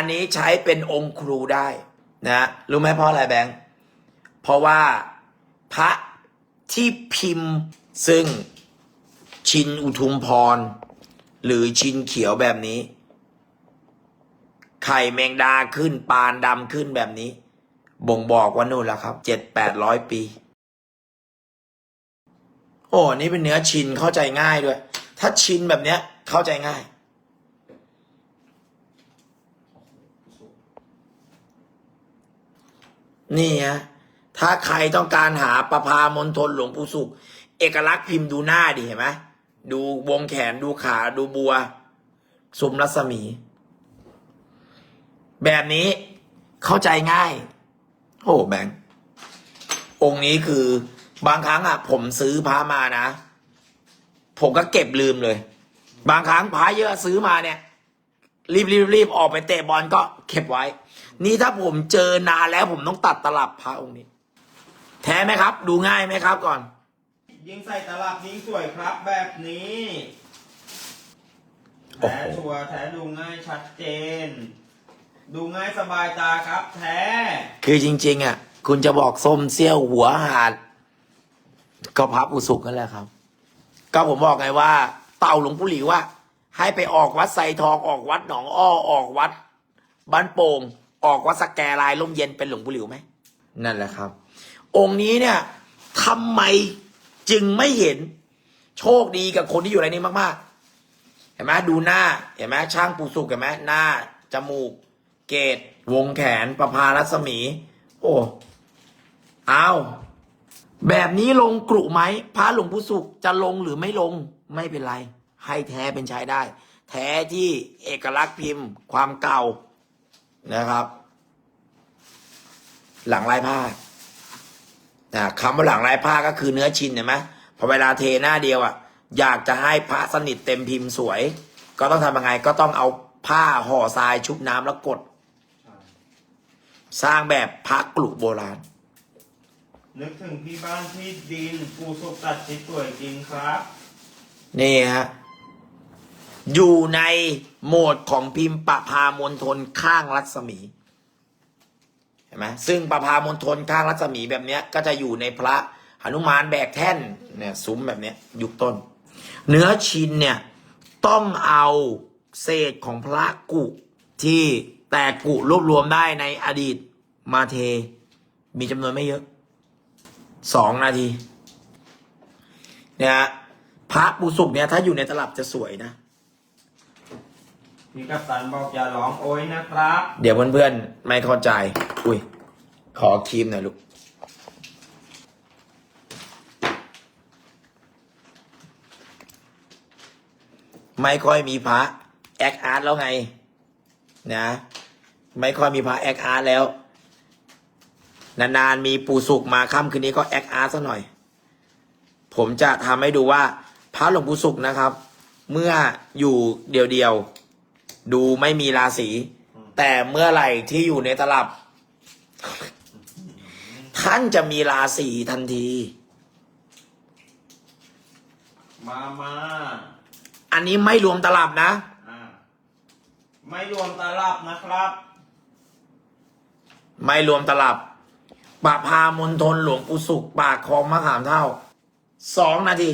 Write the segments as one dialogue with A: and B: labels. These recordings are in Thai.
A: อันนี้ใช้เป็นองค์ครูได้นะรู้ไหมเพราะอะไรแบงค์เพราะว่าพระที่พิมพ์ซึ่งชินอุทุมพร หรือชินเขียวแบบนี้ ไข่แมงดาขึ้นปานดำขึ้นแบบนี้ บ่งบอกว่านู่นแหละครับเจ็ดแปดร้อยปี โอ้นี่เป็นเนื้อชินเข้าใจง่ายด้วย ถ้าชินแบบเนี้ยเข้าใจง่าย นี่ฮะถ้าใครต้องการหาประพามณฑลหลวงปู่สุข เอกลักษณ์พิมพ์ดูหน้าดิเห็นไหมดูวงแขนดูขาดูบัว สุมรัศมี แบบนี้เข้าใจง่าย โอ้แบงค์องค์นี้คือบางครั้งอะ ผมซื้อพระมานะ ผมก็เก็บลืมเลย บางครั้งพระเยอะซื้อมาเนี่ย รีบรีบรีบออกไปเตะบอลก็เก็บไว้ นี่ถ้าผมเจอนานแล้วผมต้องตัดตลับพระองค์นี้ แท้ไหมครับ ดูง่ายไหมครับก่อน
B: ยิงใส่ตลับยิงสวยครับแบบนี้
A: โอ้
B: แท้
A: โห
B: ชัวร์แท้ดูง่ายชัดเจน ดูง่ายสบายตาครับ แท้
A: คือจริง ๆ อะ คุณจะบอกส้มเซี่ยวหัวหาดก็พับอุสุกนั่นแหละครับ ก็ผมบอกไงว่า เต่าหลวงปู่หลิวว่า ให้ไปออกวัดไซทองออกวัดหนองอ้อออกวัดบ้านโป่งออกวัดสแกลายลมเย็นเป็นหลวงปู่หลิวไหมนั่นแหละครับ องค์นี้เนี่ยทำไมจึงไม่เห็นโชคดีกับคนที่อยู่ในนี้มากๆ เห็นไหมดูหน้าเห็นไหมช่างปูสุกเห็นไหมหน้า จมูก เกตวงแขนประพารัศมี โอ้เอาแบบนี้ลงกรุไหมพระหลวงปู่สุขจะลงหรือไม่ลงไม่เป็นไร ให้แท้เป็นใช้ได้ แท้ที่เอกลักษณ์พิมพ์ ความเก่านะครับ หลังลายผ้านะคำว่าหลังลายผ้าก็คือเนื้อชินเห็นไหมพอเวลาเทหน้าเดียวอะ อยากจะให้พระสนิทเต็มพิมพ์สวย ก็ต้องทำยังไง ก็ต้องเอาผ้าห่อทรายชุบน้ำแล้วกด สร้างแบบพระกลุโบราณ
B: นึกถึงพี่บ้านที่ดินปูสุกตัดชิดสวยจริงครับ
A: นี่ฮะ อยู่ในโหมดของพิมพ์ประพามณฑลข้างรัศมีเห็นไหมซึ่งประพามณฑลข้างรัศมีแบบเนี้ย ก็จะอยู่ในพระหนุมานแบกแท่นเนี่ยซุ้มแบบเนี้ยยุคต้น เนื้อชินเนี่ยต้องเอาเศษของพระกุที่แต่กุรวบรวมได้ในอดีตมาเท มีจำนวนไม่เยอะสองนาทีเนี่ยพระปุสุกเนี่ยถ้าอยู่ในตลับจะสวยนะ
B: พี่กัปตันบอกอย่าร้องโอยนะครับ
A: เดี๋ยวเพื่อนๆไม่เข้าใจ อุ้ย ขอครีมหน่อยลูก ไม่ค่อยมีพระแอคอาร์ตแล้วไง นะ ไม่ค่อยมีพระแอคอาร์ตแล้ว นานๆมีปู่สุกมาค่ำคืนนี้ก็แอคอาร์ตซะหน่อย ผมจะทำให้ดูว่าพระหลวงปู่สุกนะครับ เมื่ออยู่เดียวๆ ดูไม่มีราศี แต่เมื่อไหร่ที่อยู่ในตลับ ท่านจะมีราศีทันที
B: มามา
A: อันนี้ไม่รวมตลับนะ
B: อ่าไม่รวมตลับนะครับ
A: ไม่รวมตลับปะพามณฑลหลวงปู่สุข ปากคลองมะขามเท่า สองนาที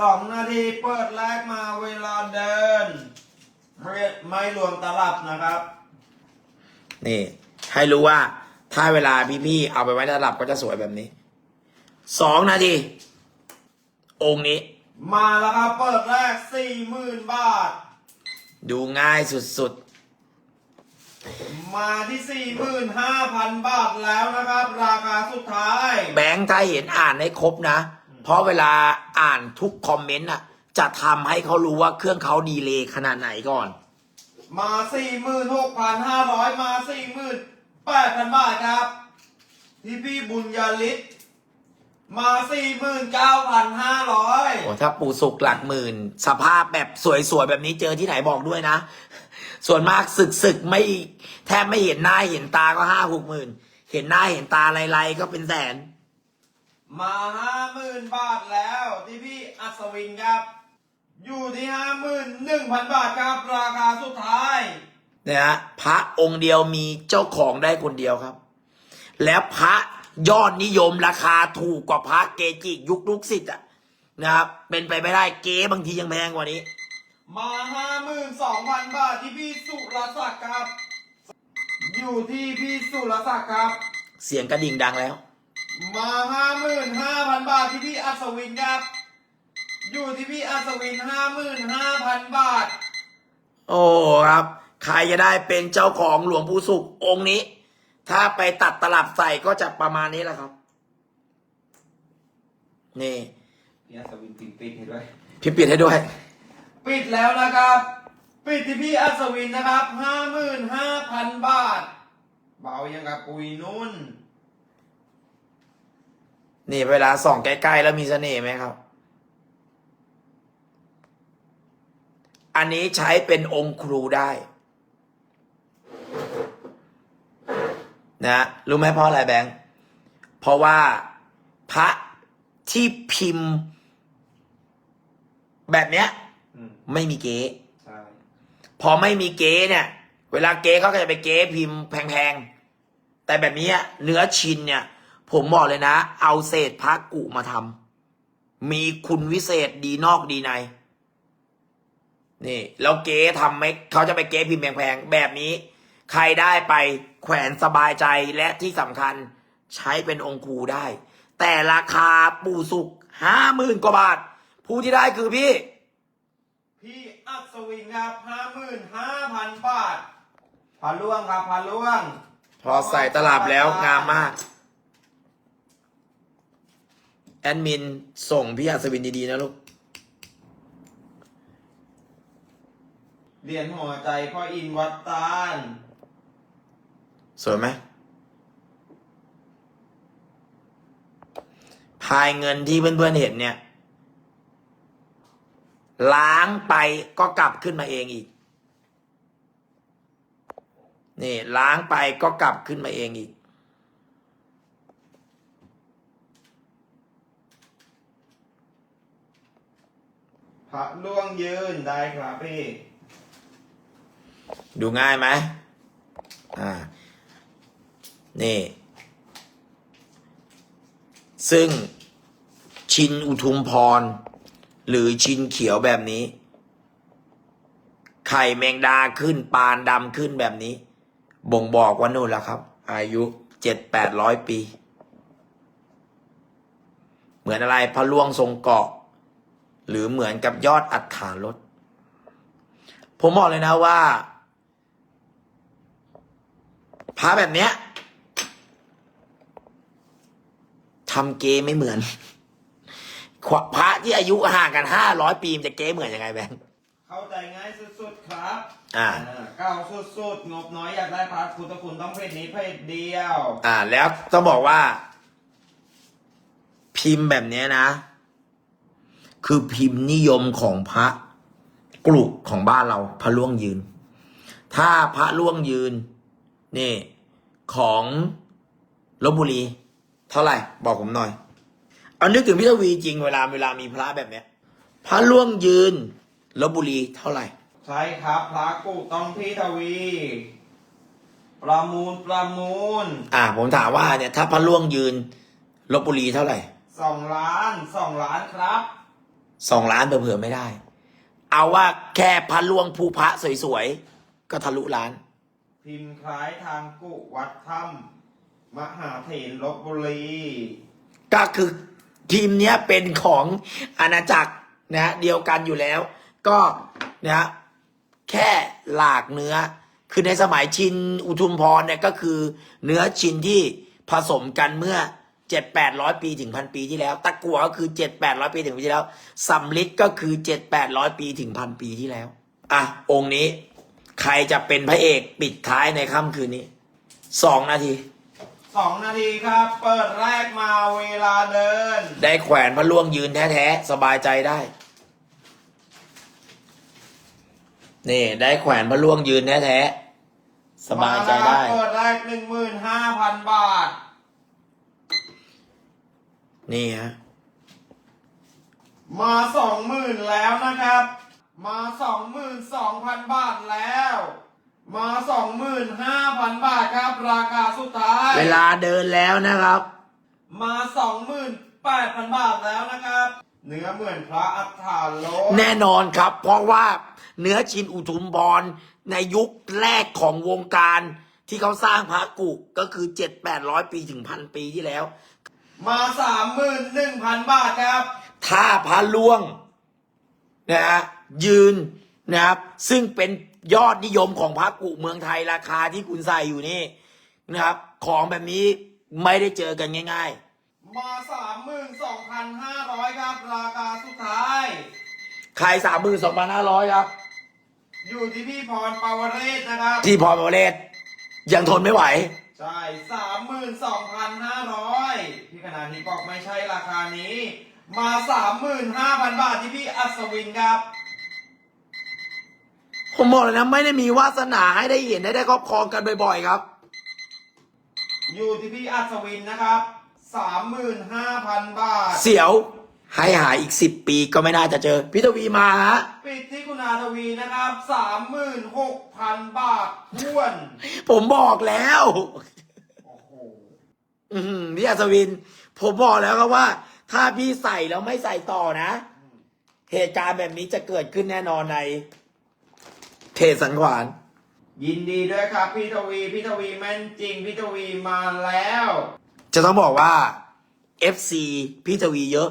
B: สองนาทีเปิดแรกมาเวลาเดิน เรียกไม่รวมตลับนะครับ
A: นี่ ให้รู้ว่า ถ้าเวลาพี่ๆเอาไปไว้ในตลับก็จะสวยแบบนี้ สองนาที องค์นี้
B: มาแล้วครับ เปิดแรกสี่หมื่นบาท
A: ดูง่ายสุด
B: มาที่สี่หมื่นห้าพันบาทแล้วนะครับ ราคาสุดท้าย
A: ๆแบงค์ถ้าเห็นอ่านให้ครบนะ เพราะเวลาอ่านทุกคอมเมนต์อะจะทำให้เขารู้ว่าเครื่องเขาดีเลย์ขนาดไหนก่อน
B: มาสี่หมื่นหกพันห้าร้อยมาสี่หมื่นแปดพันบาทครับที่พี่บุญญาลิศมาสี่หมื่นเก้าพันห้าร้อย
A: โอ้ถ้าปูสุกหลักหมื่น สภาพแบบสวยๆ แบบนี้เจอที่ไหนบอกด้วยนะ ส่วนมากสึกๆไม่ แทบไม่เห็นหน้าเห็นตาก็ห้าหกหมื่น เห็นหน้าเห็นตาไล่ๆก็เป็นแสน
B: มาห้าหมื่นบาทแล้วที่พี่อัศวินครับ อยู่ที่ห้าหมื่นหนึ่งพันบาทครับราคาสุดท้าย
A: นะฮะพระองค์เดียวมีเจ้าของได้คนเดียวครับ แล้วพระยอดนิยมราคาถูกกว่าพระเกจิยุคลูกศิษย์อะนะครับเป็นไปไม่ได้เก๊บางทียังแพงกว่านี้
B: มาห้าหมื่นสองพันบาทที่พี่สุรศักดิ์ครับ อยู่ที่พี่สุรศักดิ์ครับ
A: เสียงกระดิ่งดังแล้ว
B: มาห้าหมื่นห้าพันบาทที่พี่อัศวินครับ อยู่ที่พี่อัศวินห้าหมื่นห้าพันบาท
A: โอ้ครับ ใครจะได้เป็นเจ้าของหลวงปู่สุของค์นี้ ถ้าไปตัดตลับใส่ก็จะประมาณนี้แหละครับ นี่
B: พี่อัศวินปิดปิดให้ด้วย
A: พี่ปิดให้ด้วย
B: ปิดแล้วนะครับ ปิดที่พี่อัศวินนะครับห้าหมื่นห้าพันบาท เบายังกับปุยนุ่น
A: นี่เวลาส่องใกล้ๆแล้วมีเสน่ห์ไหมครับ อันนี้ใช้เป็นองค์ครูได้นะรู้ไหมเพราะอะไรแบงค์เพราะว่าพระที่พิมพ์แบบเนี้ย
B: อืม
A: ไม่มีเก๊
B: ใช่
A: พอไม่มีเก๊เนี่ย เวลาเก๊เขาก็จะไปเก๊พิมพ์แพงๆ แต่แบบนี้อะเนื้อชินเนี่ย ผมบอกเลยนะ เอาเศษพระกุมาทำมีคุณวิเศษดีนอกดีใน นี่แล้วเก๊ทำไหมเขาจะไปเก๊พิมพ์แพงๆแบบนี้ ใครได้ไปแขวนสบายใจและที่สำคัญใช้เป็นองค์ครูได้ แต่ราคาปู่สุกห้าหมื่นกว่าบาท ผู้ที่ได้คือพี่
B: พี่อัศวินครับห้าหมื่นห้าพันบาทพาล่วงครับพาล่วง
A: พอใส่ตลับแล้วงามมาก แอดมินส่งพี่อัศวินดีๆนะลูก
B: เหรียญหัวใจพ่ออินวัดตาล
A: สวยไหมพายเงินที่เพื่อนๆเห็นเนี่ย ล้างไปก็กลับขึ้นมาเองอีก นี่ ล้างไปก็กลับขึ้นมาเองอีก
B: พระล่วงยืนได้ครับพี่
A: ดูง่ายไหมอ่า นี่ ซึ่งชินอุทุมพร หรือชินเขียวแบบนี้ ไข่แมงดาขึ้นปานดำขึ้นแบบนี้ บ่งบอกว่านู่นแล้วครับ อายุเจ็ดแปดร้อยปี เหมือนอะไรพระล่วงทรงเกาะ หรือเหมือนกับยอดอัฐารถผมบอกเลยนะว่า พระแบบเนี้ยทำเกไม่เหมือนพระที่อายุห่างกันห้าร้อยปีมันจะเก้เหมือนยังไงแบงค์
B: เข้าใจง่ายสุดๆครับ
A: อ่า
B: เก้าสุดๆงบน้อยอยากได้พระพุทธคุณต้องเพจนี้เพจเดียว
A: อ่า แล้วต้องบอกว่า พิมพ์แบบเนี้ยนะ คือพิมพ์นิยมของพระกลุของบ้านเราพระล่วงยืน ถ้าพระล่วงยืน นี่ของลบบุรี เท่าไหร่ บอกผมหน่อย เอานึกถึงพิทวีจริงเวลาเวลามีพระแบบเนี้ยพระล่วงยืนลบบุรีเท่าไหร่
B: ใช่ครับพระกุต้องพี่ทวี ประมูลประมูล
A: อ่า ผมถามว่าเนี่ย ถ้าพระล่วงยืนลบบุรีเท่าไหร่
B: สองล้านสองล้านครับ
A: สองล้านเผื่อๆไม่ได้ เอาว่าแค่พระล่วงภูพระสวยๆ ก็ทะลุล้าน
B: พิมพ์คล้ายทางกุวัดถ้ำมหาเถรลบบุรี
A: ก็คือทีมเนี้ยเป็นของอาณาจักรนะเดียวกันอยู่แล้ว ก็นะแค่หลากเนื้อ คือในสมัยชินอุทุมพรเนี่ยก็คือเนื้อชินที่ผสมกันเมื่อเจ็ดแปดร้อยปีถึงพันปีที่แล้ว ตะกัวก็คือเจ็ดแปดร้อยปีถึงปีที่แล้วสำลิดก็คือเจ็ดแปดร้อยปีถึงพันปีที่แล้ว อะ องค์นี้ ใครจะเป็นพระเอกปิดท้ายในค่ำคืนนี้สองนาที
B: สองนาทีครับ เปิดแรกมาเวลาเดิน
A: ได้แขวนพระล่วงยืนแท้ๆ สบายใจได้ นี่ได้แขวนพระล่วงยืนแท้ๆ สบายใจได้
B: มาแล้วครับเปิดแรกหนึ่งหมื่นห้าพันบาท
A: นี่ฮะ
B: มาสองหมื่นแล้วนะครับ มาสองหมื่นสองพันบาทแล้ว มาสองหมื่นห้าพันบาทครับ ราคาสุดท้าย
A: เวลาเดินแล้วนะครับ
B: มาสองหมื่นแปดพันบาทแล้วนะครับ เนื้อเหมือนพระอัฏฐานโล
A: แน่นอนครับ เพราะว่าเนื้อชินอุทุมพรในยุคแรกของวงการ ที่เขาสร้างพระกุก็คือเจ็ดแปดร้อยปีถึงพันปีที่แล้ว
B: มาสามหมื่นหนึ่งพันบาทครับ
A: ถ้าพระล่วงนะฮะ ยืนนะครับ ซึ่งเป็นยอดนิยมของพระกุเมืองไทยราคาที่คุณใส่อยู่นี่นะครับ ของแบบนี้ไม่ได้เจอกันง่าย
B: มาสามหมื่นสองพันห้าร้อยครับ ราคาสุดท้าย
A: ๆใครสามหมื่นสองพันห้าร้อยครับ
B: อยู่ที่พี่พรปาวเรศนะครับ
A: ที่พอมาเลสยังทนไม่ไหว
B: ใช่สามหมื่นสองพันห้าร้อยพี่ขนาดนี้บอกไม่ใช่ราคานี้ มาสามหมื่นห้าพันบาทที่พี่อัศวินครับ
A: ผมบอกเลยนะไม่ได้มีวาสนาให้ได้เห็นได้ได้ครอบครองกันบ่อยๆครับ
B: อยู่ที่พี่อัศวินนะครับสามหมื่นห้าพันบาท
A: เสียวให้หาอีกสิบปีก็ไม่น่าจะเจอพิทวีมาฮะ
B: ปิดที่คุณอาทวีนะครับสามหมื่นหกพันบาทท้วน
A: ผมบอกแล้ว
B: โอ้โห
A: อือหือพี่อัศวิน ผมบอกแล้วครับว่า ถ้าพี่ใส่แล้วไม่ใส่ต่อนะ เหตุการณ์แบบนี้จะเกิดขึ้นแน่นอนใน เทศสันขวาน
B: ยินดีด้วยครับพี่ทวีพี่ทวีแม่นจริงพี่ทวีมาแล้ว
A: จะต้องบอกว่า FC พี่ทวีเยอะ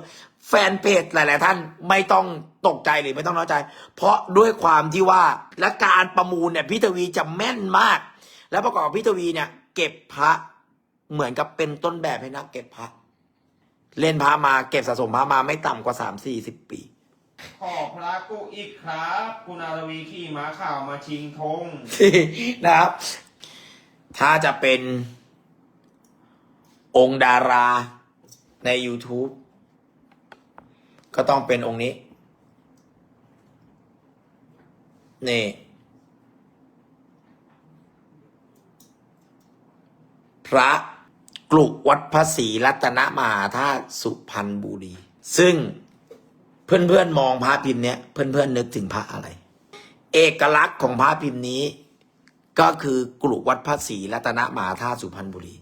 A: แฟนเพจหลาย ๆ ท่านไม่ต้องตกใจหรือไม่ต้องน้อยใจ เพราะด้วยความที่ว่าและการประมูลเนี่ยพี่ทวีจะแม่นมาก แล้วประกอบกับพี่ทวีเนี่ย เก็บพระเหมือนกับเป็นต้นแบบให้นักเก็บพระเล่นพระมาเก็บสะสมพระมาไม่ต่ำกว่าสามสี่สิบปี
B: ขอพระกุอีกครับ คุณอาทวีขี่ม้าข่าวมาชิงธง
A: นะครับ ถ้าจะเป็นองค์ดาราใน YouTube ก็ต้องเป็นองค์นี้ นี่ พระกลุกวัดพระศรีรัตนมหาธาตุสุพรรณบุรี ซึ่ง เพื่อนๆมองพระพิมพ์เนี้ยเพื่อนๆนึกถึงพระอะไร เอกลักษณ์ของพระพิมพ์นี้ ก็คือกลุวัดพระศรีรัตนมหาธาตุสุพรรณบุรี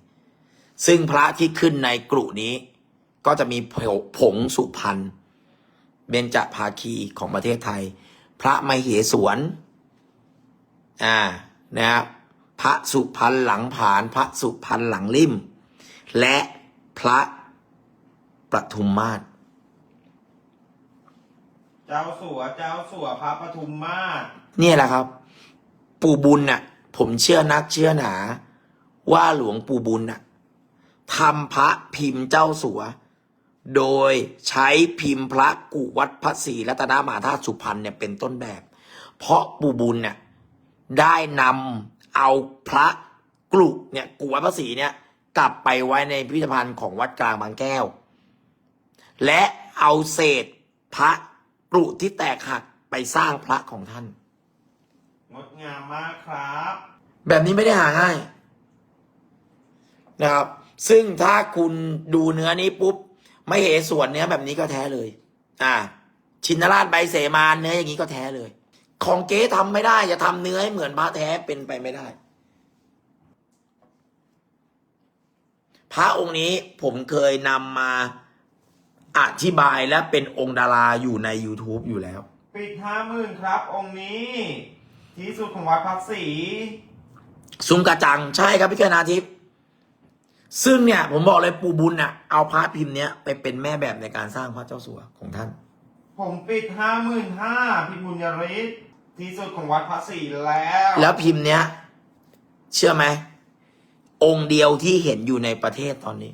A: ซึ่งพระที่ขึ้นในกลุนี้ ก็จะมีผงสุพรรณเบญจภาคีของประเทศไทย พระมเหสวนอ่านะครับพระสุพรรณหลังผาน พระสุพรรณหลังลิ่มและพระประทุมมาศ
B: เจ้าสัวเจ้าสัวพระปทุมมาศ
A: เนี่ยแหละครับ ปู่บุญน่ะ ผมเชื่อนักเชื่อหนา ว่าหลวงปู่บุญน่ะทำพระพิมพ์เจ้าสัว โดยใช้พิมพ์พระกุวัดพระศรีรัตนมหาธาตุสุพรรณเนี่ยเป็นต้นแบบ เพราะปู่บุญเนี่ยได้นำเอาพระกลุเนี่ยกุวัดพระศรีเนี่ยกลับไปไว้ในพิพิธภัณฑ์ของวัดกลางบางแก้ว และเอาเศษพระ กลุที่แตกหักไปสร้างพระของท่าน
B: งดงามมากครับ
A: แบบนี้ไม่ได้หาง่ายนะครับ ซึ่งถ้าคุณดูเนื้อนี้ปุ๊บ ไม่เหส่วนเนื้อแบบนี้ก็แท้เลย อ่า ชินราชใบเสมาเนื้ออย่างนี้ก็แท้เลย ของเก๊ทำไม่ได้จะทำเนื้อให้เหมือนพระแท้เป็นไปไม่ได้ พระองค์นี้ผมเคยนำมา อธิบายและเป็นองค์ดาราอยู่ใน YouTube อยู่แล้ว
B: ปิดห้าหมื่นครับ องค์นี้ ที่สุดของวัดพักศรี
A: ซุ้มกระจังใช่ครับพี่กนาทิพย์ซึ่งเนี่ยผมบอกเลยปู่บุญน่ะเอาพระพิมพ์เนี้ยไปเป็นแม่แบบในการสร้างพระเจ้าสัวของท่าน
B: ผมปิดห้าหมื่นห้าพี่บุญยริศที่สุดของวัดพักศรีแล้ว
A: แล้วพิมพ์เนี้ย เชื่อไหม องค์เดียวที่เห็นอยู่ในประเทศตอนนี้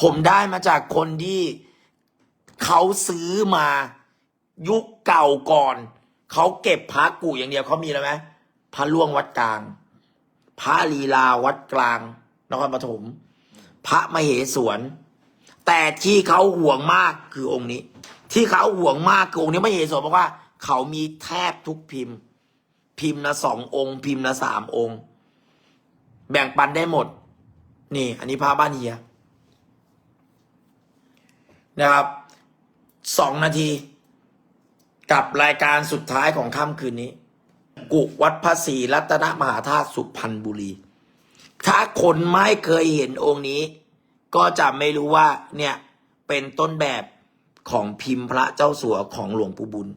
A: ผมได้มาจากคนที่ เขาซื้อมายุคเก่าก่อน เขาเก็บพระกูอย่างเดียวเขามีแล้วไหมพระล่วงวัดกลาง พระลีลาวัดกลางนครปฐมพระมเหสวน แต่ที่เขาห่วงมากคือองค์นี้ ที่เขาห่วงมากคือองค์นี้มเหสวนเพราะว่า เขามีแทบทุกพิมพ์ พิมพ์ละสององค์ พิมพ์ละสามองค์ แบ่งปันได้หมด นี่ อันนี้พระบ้านเฮียนะครับ สองนาที กับรายการสุดท้ายของค่ำคืนนี้ กุวัดพระศรีรัตนมหาธาตุสุพรรณบุรี ถ้าคนไม่เคยเห็นองค์นี้ ก็จะไม่รู้ว่าเนี่ยเป็นต้นแบบของพิมพ์พระเจ้าสัวของหลวงปู่บุญ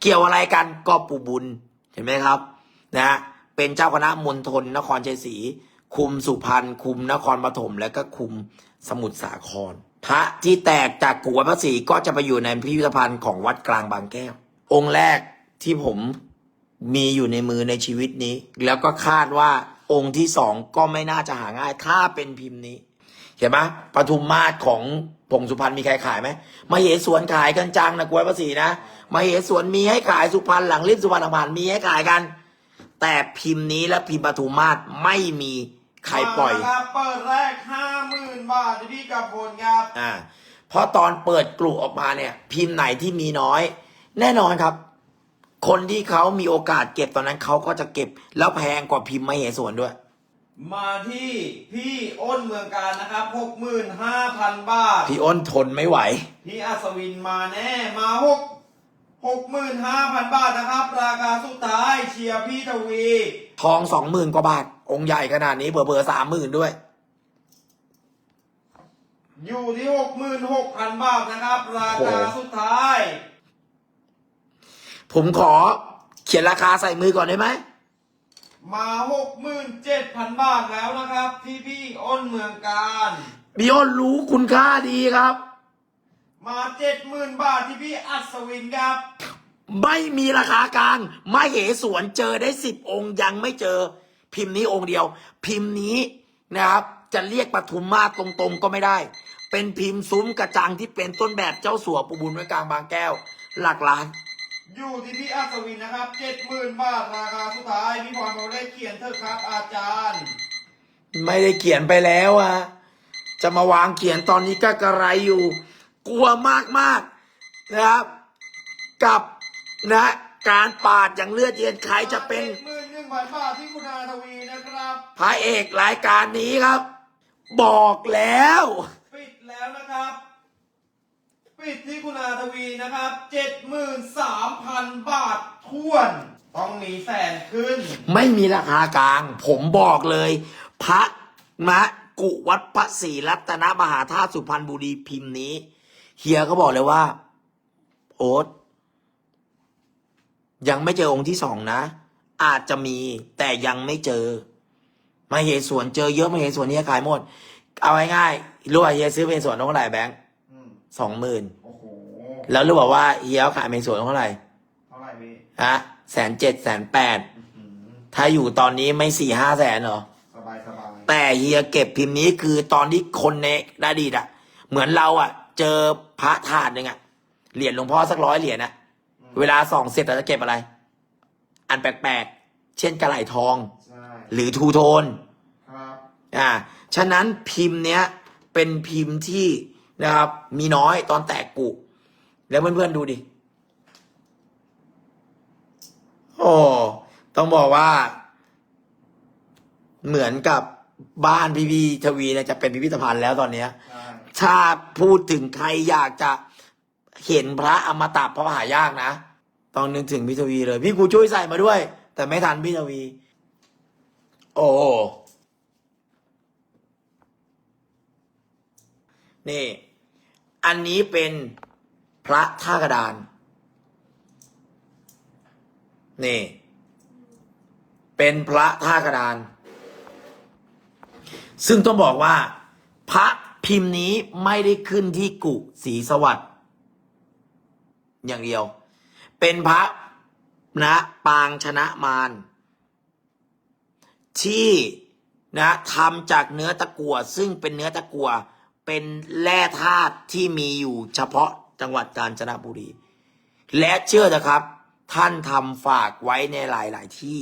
A: เกี่ยวอะไรกันก็ปู่บุญเห็นไหมครับนะฮะเป็นเจ้าคณะมณฑลนครชัยศรีคุมสุพรรณคุมนครปฐมและก็คุมสมุทรสาคร พระที่แตกจากกุวัดพระศรีก็จะไปอยู่ในพิพิธภัณฑ์ของวัดกลางบางแก้ว องค์แรกที่ผมมีอยู่ในมือในชีวิตนี้ แล้วก็คาดว่าองค์ที่สองก็ไม่น่าจะหาง่าย ถ้าเป็นพิมพ์นี้ เห็นไหมปทุมมาศของผงสุพรรณมีใครขายไหมมาเหสวนขายกันจังนะกวยภาษีนะมาเหสวนมีให้ขายสุพรรณหลังริบสุพรรณผ่านมีให้ขายกัน แต่พิมพ์นี้และพิมพ์ปทุมมาศไม่มี ใครปล่อย
B: มาครับเปิดแรกห้าหมื่นบาทที่พี่กับพลครับ
A: อ่าเพราะตอนเปิดกลุ่ออกมาเนี่ย พิมพ์ไหนที่มีน้อย แน่นอนครับ คนที่เขามีโอกาสเก็บตอนนั้นเขาก็จะเก็บ แล้วแพงกว่าพิมพ์มาเหสวนด้วย
B: มาที่พี่อ้นเมืองการนะครับหกหมื่นห้าพันบาท
A: พี่อ้นทนไม่ไหว
B: พี่อัศวินมาแน่มาหกหกหมื่นห้าพันบาทนะครับ ราคาสุดท้ายเชียร์พี่ทวี
A: ทองสองหมื่นกว่าบาท องค์ใหญ่ขนาดนี้เบอร์สามหมื่นด้วย
B: อยู่ที่หกหมื่นหกพันบาทนะครับ ราคา
A: โอ้
B: สุดท้าย
A: ผมขอเขียนราคาใส่มือก่อนได้ไหม
B: มาหกหมื่นเจ็ดพันบาทแล้วนะครับที่พี่อ้นเมืองการ
A: พี่อ้นรู้คุณค่าดีครับ
B: มาเจ็ดหมื่นบาทที่พี่อัศวินครับ
A: ไม่มีราคากลางไม่เหสวนเจอได้สิบองค์ยังไม่เจอ พิมพ์นี้องค์เดียว พิมพ์นี้นะครับ จะเรียกปทุมมาศตรงๆก็ไม่ได้ เป็นพิมพ์ซุ้มกระจังที่เป็นต้นแบบเจ้าสัวปูบุญไว้กลางบางแก้ว หลักล้าน
B: อยู่ที่พี่อัศวินนะครับเจ็ดหมื่นบาทราคาสุดท้ายพี่พรเขาได้เขียนเถอะครับอาจารย์
A: ไม่ได้เขียนไปแล้วอะจะมาวางเขียนตอนนี้ก็กระไรอยู่ กลัวมากๆนะครับ กับ นะ การปาดอย่างเลือดเย็นใครจะเป็น
B: หมื่นหนึ่งพันบาทที่คุณอาทวีนะครับ
A: พระเอกรายการนี้ครับ บอกแล้ว
B: ปิดแล้วนะครับ ปิดที่คุณอาทวีนะครับเจ็ดหมื่นสามพันบาทท้วน ต้องมีแสนขึ้น
A: ไม่มีราคากลาง ผมบอกเลย พระมะกุวัดพระศรีรัตนมหาธาตุสุพรรณบุรีพิมพ์นี้ เฮียก็บอกเลยว่า โอ๊ต ยังไม่เจอองค์ที่สองนะ อาจจะมีแต่ยังไม่เจอ มาเหสวนเจอเยอะมาเหสวนเฮียขายหมด เอาง่ายๆรู้ว่าเฮียซื้อเป็นสวนเท่าไหร่แบงค์
B: อืม
A: สองหมื่น
B: โอ้โห
A: แล้วรู้บอกว่าเฮียขายเป็นสวนเท่าไหร่
B: เท่าไหร่พี่
A: ฮะแสนเจ็ดแสนแปด
B: อืม
A: ถ้าอยู่ตอนนี้ไม่สี่ห้าแสนเหรอ
B: สบายสบาย
A: แต่เฮียเก็บพิมพ์นี้คือตอนที่คนในอดีตอะเหมือนเราอะเจอพระถาดหนึ่งอะเหรียญหลวงพ่อสักร้อยเหรียญอะ เวลาส่องเสร็จเราจะเก็บอะไร อันแปลกๆ เช่นกระไหลทอง
B: ใช่
A: หรือทูโทน
B: ครับ
A: อ่า ฉะนั้นพิมพ์เนี้ยเป็นพิมพ์ที่นะครับ มีน้อยตอนแตกกุ แล้วเพื่อนๆดูดิ โอ้ ต้องบอกว่า เหมือนกับบ้านพี่พีทวีเนี่ยจะเป็นพิพิธภัณฑ์แล้วตอนเนี้ย
B: ใช่
A: ถ้าพูดถึงใครอยากจะเห็นพระอมตะเพราะหายากนะ ต้องนึกถึงพี่ทวีเลย พี่กูช่วยใส่มาด้วย แต่ไม่ทันพี่ทวี โอ้นี่ อันนี้เป็นพระท่ากระดาน นี่ เป็นพระท่ากระดาน ซึ่งต้องบอกว่า พระพิมพ์นี้ไม่ได้ขึ้นที่กุศรีสวัสดิ์อย่างเดียว เป็นพระนะปางชนะมารที่นะทำจากเนื้อตะกัวซึ่งเป็นเนื้อตะกัวเป็นแร่ธาตุที่มีอยู่เฉพาะจังหวัดกาญจนบุรี และเชื่อนะครับ ท่านทำฝากไว้ในหลายๆที่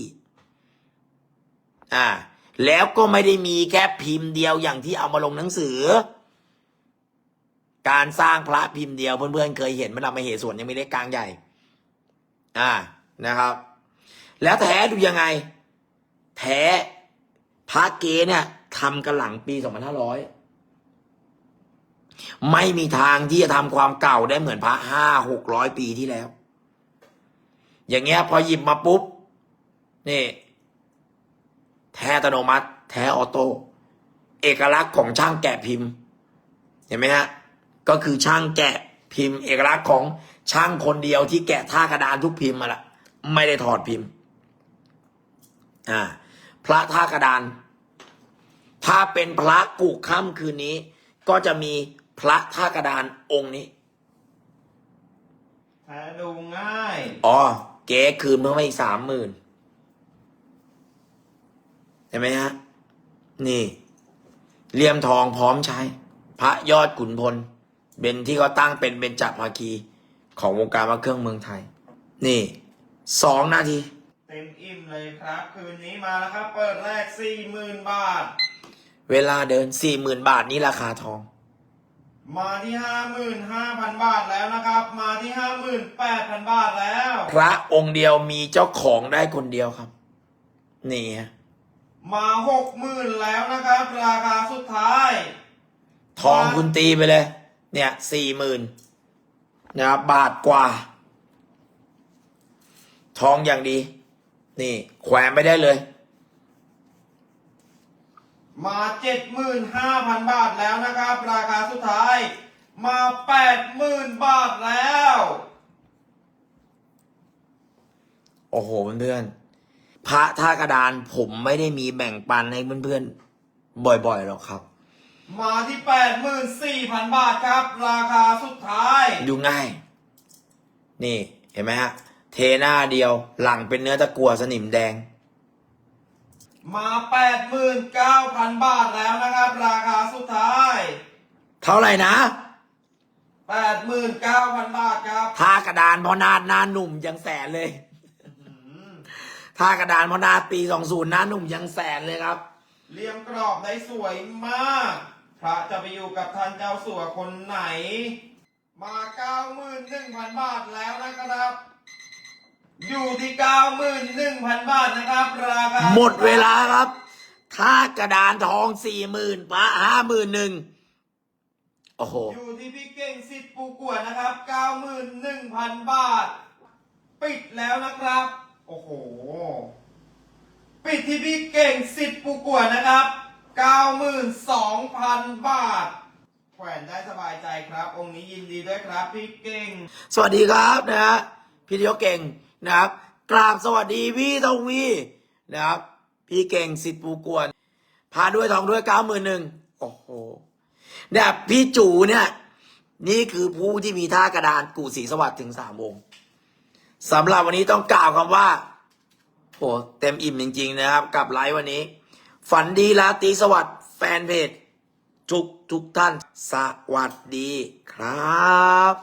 A: อ่าแล้วก็ไม่ได้มีแค่พิมพ์เดียวอย่างที่เอามาลงหนังสือ การสร้างพระพิมพ์เดียวเพื่อนๆเคยเห็นไหมันเราไม่เหตุส่วนยังไม่ได้กลางใหญ่ อ่านะครับ แล้วแท้ดูยังไง แท้พระเกเนี่ยทำกันหลังปีสองพันห้าร้อยไม่มีทางที่จะทำความเก่าได้เหมือนพระห้าหกร้อยปีที่แล้ว อย่างเงี้ยพอหยิบมาปุ๊บ นี่ แท้อัตโนมัติ แท้ออโต้เอกลักษณ์ของช่างแกะพิมพ์ เห็นไหมฮะ ก็คือช่างแกะพิมพ์ เอกลักษณ์ของ ช่างคนเดียวที่แกะท่ากระดานทุกพิมพ์มาละไม่ได้ถอดพิมพ์ อ่า พระท่ากระดาน ถ้าเป็นพระกุค่ำคืนนี้ ก็จะมีพระท่ากระดานองค์นี้
B: แท้ดูง่าย
A: อ๋อ เก๋คืนเพิ่มมาอีกสามหมื่นเห็นไหมฮะ นี่เหลี่ยมทองพร้อมใช้ พระยอดขุนพล เป็นที่เขาตั้งเป็นเบญจภาคี ของวงการพระเครื่องเมืองไทย นี่สองนาที
B: เต็มอิ่มเลยครับ คืนนี้มาแล้วครับ เปิดแรกสี่หมื่นบาท
A: เวลาเดินสี่หมื่นบาทนี่ราคาทอง
B: มาที่ห้าหมื่นห้าพันบาทแล้วนะครับ มาที่ห้าหมื่นแปดพันบาทแล้ว
A: พระองค์เดียวมีเจ้าของได้คนเดียวครับ นี่ฮะ
B: มาหกหมื่นแล้วนะครับ ราคาสุดท้าย
A: ทองคุณตีไปเลย เนี่ยสี่หมื่น นะครับบาทกว่า ทองอย่างดี นี่ แขวนไปได้เลย
B: มาเจ็ดหมื่นห้าพันบาทแล้วนะครับ ราคาสุดท้าย มาแปดหมื่นบาทแล้ว
A: โอ้โหเพื่อนๆพระท่ากระดานผมไม่ได้มีแบ่งปันให้เพื่อนๆบ่อยๆหรอกครับ
B: มาที่แปดหมื่นสี่พันบาทครับ ราคาสุดท้าย
A: ดูง่าย นี่เห็นไหมฮะ เทหน้าเดียวหลังเป็นเนื้อตะกั่วสนิมแดง
B: มาแปดหมื่นเก้าพันบาทแล้วนะครับ ราคาสุดท้าย
A: เท่าไหร่นะ
B: แปดหมื่นเก้าพันบาทครับ
A: ท่ากระดานพอนาดหน้าหนุ่มยังแสนเลยท่ากระดานพอนาดปีสองศูนย์หน้าหนุ่มยังแสนเลยครับ
B: เรียงกรอบได้สวยมาก พระจะไปอยู่กับท่านเจ้าสัวคนไหน มาเก้าหมื่นหนึ่งพันบาทแล้วนะครับ อยู่ที่เก้าหมื่นหนึ่งพันบาทนะครับราคา
A: หมดเวลาครับท่ากระดานทองสี่หมื่นพระห้าหมื่นหนึ่งโอ้โห
B: อยู่ที่พี่เก่งสิทธิ์ปูกวดนะครับเก้าหมื่นหนึ่งพันบาท ปิดแล้วนะครับ โอ้โห ปิดที่พี่เก่งสิทธิ์ปูกวดนะครับ เก้าหมื่นสองพันบาท แขวนได้สบายใจครับ องค์นี้ยินดีด้วยครับพี่เก่ง
A: สวัสดีครับนะฮะพี่เดียวเก่งนะครับ กราบสวัสดีพี่ทองวีนะครับ พี่เก่งสิทธิ์ปูกวน พาด้วยทองด้วยเก้าหมื่นหนึ่งโอ้โหเนี่ยพี่จูเนี่ยนี่คือผู้ที่มีท่ากระดานกูสีสวัสดิ์ถึงสามวงสำหรับวันนี้ต้องกล่าวคำว่าโอ้เต็มอิ่มจริง ๆ นะครับ กับไลฟ์วันนี้ ฝันดีราตรีสวัสดิ์แฟนเพจทุกทุกท่าน สวัสดีครับ